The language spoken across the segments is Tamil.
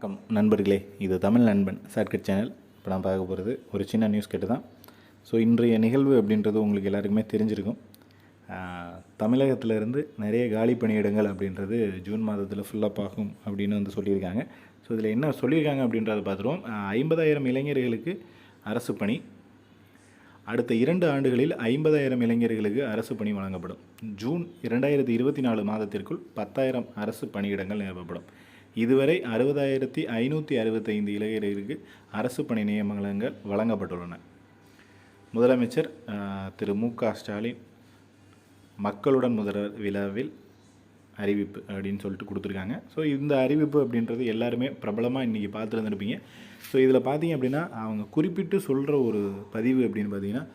வணக்கம் நண்பர்களே இது தமிழ் நண்பன் ஷார்ட்கட் சேனல். இப்போ நான் பார்க்க போகிறது ஒரு சின்ன நியூஸ் கேட்டு தான் ஸோ இன்றைய நிகழ்வு அப்படின்றது உங்களுக்கு எல்லாருக்குமே தெரிஞ்சிருக்கும். தமிழகத்திலேருந்து இருந்து நிறைய காலி பணியிடங்கள் அப்படின்றது ஜூன் மாதத்தில் ஃபுல்லாக ஆகும் அப்படின்னு வந்து சொல்லியிருக்காங்க. ஸோ இதில் என்ன சொல்லியிருக்காங்க அப்படின்றத பார்த்துருவோம். ஐம்பதாயிரம் இளைஞர்களுக்கு அரசு பணி. அடுத்த இரண்டு ஆண்டுகளில் ஐம்பதாயிரம் இளைஞர்களுக்கு அரசு பணி வழங்கப்படும். ஜூன் இரண்டாயிரத்தி இருபத்தி நாலு மாதத்திற்குள் பத்தாயிரம் அரசு பணியிடங்கள் நிரப்பப்படும். இதுவரை அறுபதாயிரத்தி ஐநூற்றி அறுபத்தைந்து இளைஞர்களுக்கு அரசு பணி நியமனங்கள் வழங்கப்பட்டுள்ளன. முதலமைச்சர் திரு மு க ஸ்டாலின் மக்களுடன் முதல்வர் விழாவில் அறிவிப்பு அப்படின்னு சொல்லிட்டு கொடுத்துருக்காங்க. ஸோ இந்த அறிவிப்பு அப்படின்றது எல்லாருமே பிரபலமாக இன்றைக்கி பார்த்துருந்துருப்பீங்க. ஸோ இதில் பார்த்தீங்க அப்படின்னா அவங்க குறிப்பிட்டு சொல்கிற ஒரு பதிவு அப்படின்னு பார்த்தீங்கன்னா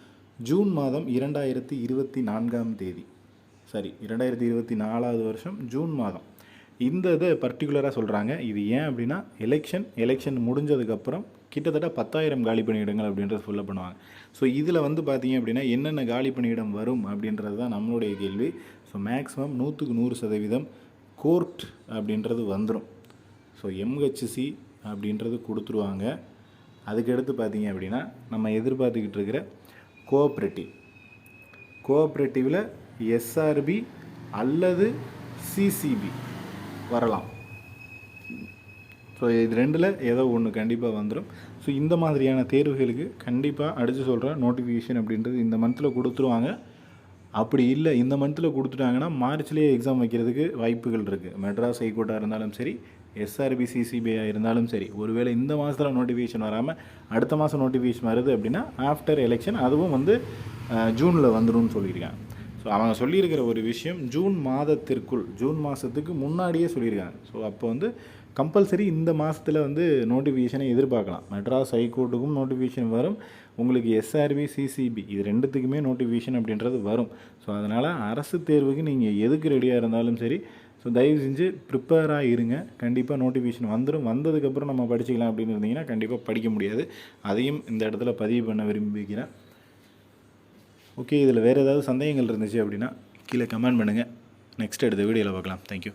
ஜூன் மாதம் இரண்டாயிரத்தி இருபத்தி நான்காம் தேதி. சரி இரண்டாயிரத்தி இருபத்தி நாலாவது வருஷம் ஜூன் மாதம். இந்த இதை பர்டிகுலராக சொல்கிறாங்க இது ஏன் அப்படின்னா எலெக்ஷன் எலெக்ஷன் முடிஞ்சதுக்கப்புறம் கிட்டத்தட்ட பத்தாயிரம் காலி பணியிடங்கள் அப்படின்றத ஃபுல்லாக பண்ணுவாங்க. ஸோ இதில் வந்து பார்த்தீங்க அப்படின்னா என்னென்ன காலி பணியிடம் வரும் அப்படின்றது தான் நம்மளுடைய கேள்வி. ஸோ மேக்ஸிமம் நூற்றுக்கு நூறு சதவீதம் கோர்ட் அப்படின்றது வந்துடும் ஸோ எம்ஹெச்சி அப்படின்றது கொடுத்துருவாங்க. அதுக்கடுத்து பார்த்தீங்க அப்படின்னா நம்ம எதிர்பார்த்துக்கிட்டு இருக்கிற கோஆப்ரேட்டிவ் கோஆப்ரேட்டிவில் எஸ்ஆர்பி அல்லது சிசிபி வரலாம். ஸோ இது ரெண்டில் ஏதோ ஒன்று கண்டிப்பாக வந்துடும் ஸோ இந்த மாதிரியான தேர்வுகளுக்கு கண்டிப்பாக அடித்து சொல்கிற நோட்டிஃபிகேஷன் அப்படின்றது இந்த மந்தில் கொடுத்துருவாங்க. அப்படி இல்லை இந்த மந்தில் கொடுத்துட்டாங்கன்னா மார்ச்லேயே எக்ஸாம் வைக்கிறதுக்கு வாய்ப்புகள் இருக்குது மெட்ராஸ் ஹைகோர்ட்டாக இருந்தாலும் சரி எஸ்ஆர்பி சிசிபிஐ இருந்தாலும் சரி ஒருவேளை இந்த மாதத்தில் நோட்டிஃபிகேஷன் வராமல் அடுத்த மாதம் நோட்டிஃபிகேஷன் வருது அப்படின்னா ஆஃப்டர் எலெக்ஷன் அதுவும் வந்து ஜூனில் வந்துடும் சொல்லியிருக்காங்க. ஸோ அவங்க சொல்லியிருக்கிற ஒரு விஷயம் ஜூன் மாதத்திற்குள் ஜூன் மாதத்துக்கு முன்னாடியே சொல்லியிருக்காங்க. ஸோ அப்போ வந்து கம்பல்சரி இந்த மாதத்தில் வந்து நோட்டிஃபிகேஷனை எதிர்பார்க்கலாம். மெட்ராஸ் ஹைகோர்ட்டுக்கும் நோட்டிஃபிகேஷன் வரும். உங்களுக்கு எஸ்ஆர்பி சிசிபி இது ரெண்டுத்துக்குமே நோட்டிஃபிகேஷன் அப்படின்றது வரும். ஸோ அதனால் அரசு தேர்வுக்கு நீங்கள் எதுக்கு ரெடியாக இருந்தாலும் சரி ஸோ தயவு செஞ்சு ப்ரிப்பேராக இருங்க. கண்டிப்பாக நோட்டிஃபிகேஷன் வந்துடும் வந்ததுக்கப்புறம் நம்ம படிச்சுக்கலாம் அப்படின்னு இருந்தீங்கன்னா கண்டிப்பாக படிக்க முடியாது. அதையும் இந்த இடத்துல பதிவு பண்ண விரும்பிக்கிறேன் ஓகே இதில் வேறு ஏதாவது சந்தேகங்கள் இருந்துச்சு அப்படின்னா கீழே கமெண்ட் பண்ணுங்கள் நெக்ஸ்ட் எடுத்த வீடியோவில் பார்க்கலாம். தேங்க்யூ